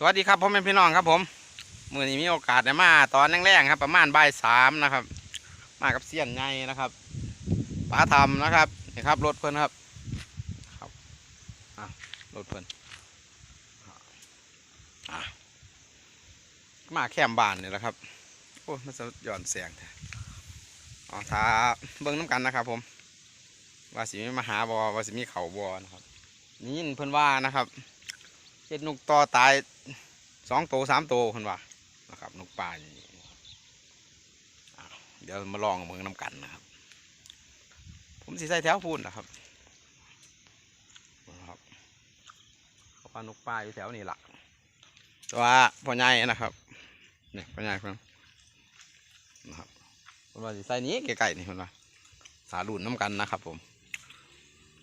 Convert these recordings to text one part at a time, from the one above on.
สวัสดีครับพ่อแม่พี่น้องครับผมมือนี้มีโอกาสได้มา ตอนแรงๆครับ ประมาณบ่ายสามนะครับ มากับเสี้ยนไงนะครับป้าทำนะครับนี่ครับรถเพิ่นครับครับอะรถเพิ่นอะมาแคมบ้านนี่แหละครับโอ้มันจะหย่อนแสงแท้อ๋อท้าเบิ้งน้ำกันนะครับ ผมว่าสิมีมหาบอว่าสิมีเขาบอนะครับนี่เพิ่อนว่านะครับ เห็ดนกต่อตายสองโตวสามโตวคนว่านะครับนกป่าเดี๋ยวมาลองเมืองน้ำกันนะครับ ผมสีใส่แถวพูนนะครับนะครับเพราะว่านกป่าอยู่แถวนี้ละแต่ว่าพ่อใหญ่นะครับเนี่ยพ่อใหญ่เพิ่นนะครับเพิ่นว่าสีใส่นี้ไกลๆนี่เพิ่นว่าสาดุนน้ำกันนะครับผม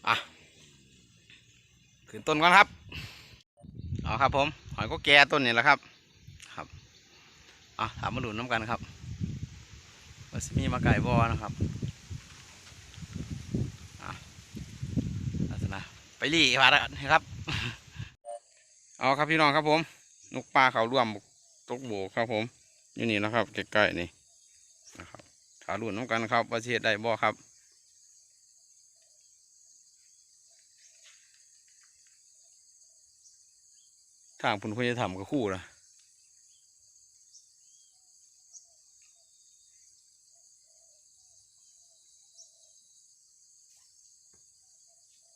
อะขึ้นต้นก่อนครับ เอาครับผม หอยก็แก่ต้นนี่แหละครับ ครับเอะถามมาดูน้ำกันครับว่ามีมาไก่บอนะครับอะลักษณะไปรีมาแล้วนะครับ เอาครับพี่น้องครับผม นกปลาเขาร่วมตกโบกครับผมอยู่นี่นะครับใกล้ๆนี่นะครับถารุ่นน้ำกันครับว่าสิเฮ็ดได้บ่ครับ ทางพุ่นคุณจะทำกับคู่นะ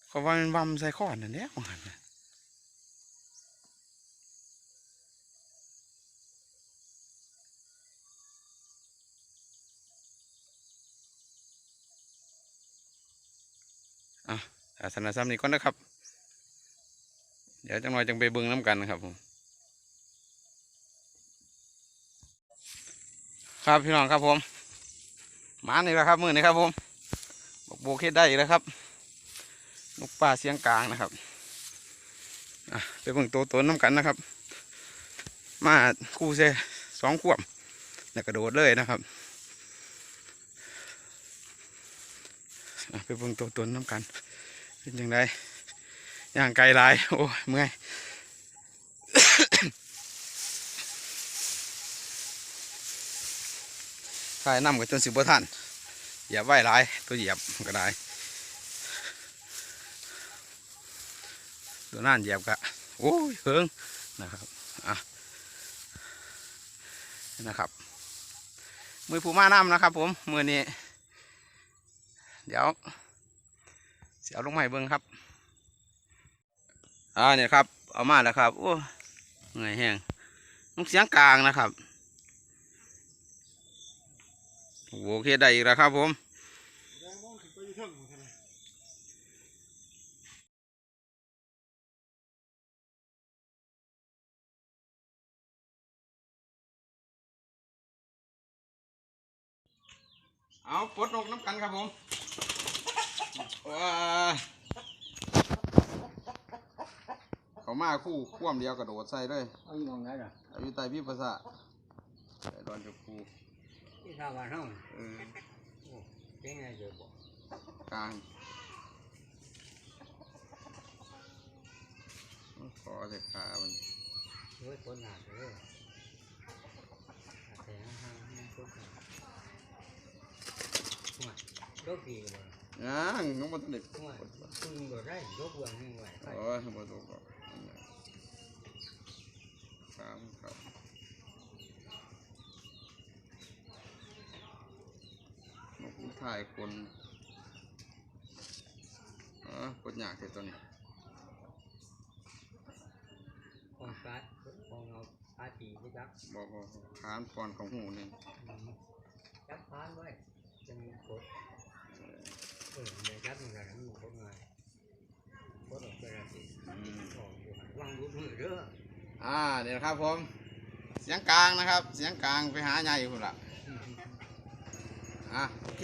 เขาว่ามันวำใส่ข้อนนั่นแหละของหันน่ะอะอาสนะซ้ำนี้ก่อนนะครับ ดี๋ยวจังหน่อยจังไปเบิ่งน้ำกันนะครับผมครับพี่น้องครับผมหมานี่แหละครับมือนี่ครับผมบอกโบเฮ็ดได้อีกแล้วครับนกป่าเสียงกลางนะครับไปเบิ่งตัวตนน้ำกันนะครับ มาคู่เซสองขวบแล้วกระโดดเลยนะครับไปเบิ่งตัวตนน้ำกันเป็นยังไง ย่างไกลหลาย โอ้ยเมื่อยใช่น้ำกับจนสิบท่านเหยียบไว้หลายตัวเหยียบก็ได้ตัวนั่นเหยียบกะโอ้ยเฮิงนะครับอะนะครับมือผู้มาน้ำนะครับ ผมมือนี้ เดี๋ยวเสียวลงให้เบิ้งครับ อ่าเนี่ยครับ เอามาแล้วครับโอ้เหนื่อยแห้งต้องเสียงกลางนะครับโอเคได้อีกแล้วครับผมเอาปลดนกน้ำกันครับผมว้า เขามาคู่คว่ำเดียวกระโดดใส่เลยเอาอยู่มองไหนล่ะอายุไตพี่ภาษาใส่ดอนจะคูที่ชาวบ้านเฮาเออเป็นไงเดี๋ยวบอกกลางขอแต่ขามันเฮ้ยคนหนาเลยแต่ห้างห้างทุกคนมาดกดีเลยย่างน้องมันเด็กมาคุณบ่ได้ดกเบื้องนี่ไว้โอ้ยมาตกหรอก สามครับนกถ่ายคนอ๋อกดอยากเสร็จตัวนี้ของฟ้าของเราฟ้าปีที่จักบอกบอกขานปอนของหูนี่จักพานไว้จะมีกดเออเดี๋ยวจับมันกันมันกดไงกดออกไปแล้วสิอืมออกอยู่วางรูปมือเด้อ อ่าเดี๋ยวครับผม เสียงกลางนะครับ เสียงกลางไปหาใหญ่คุณละอะโอเค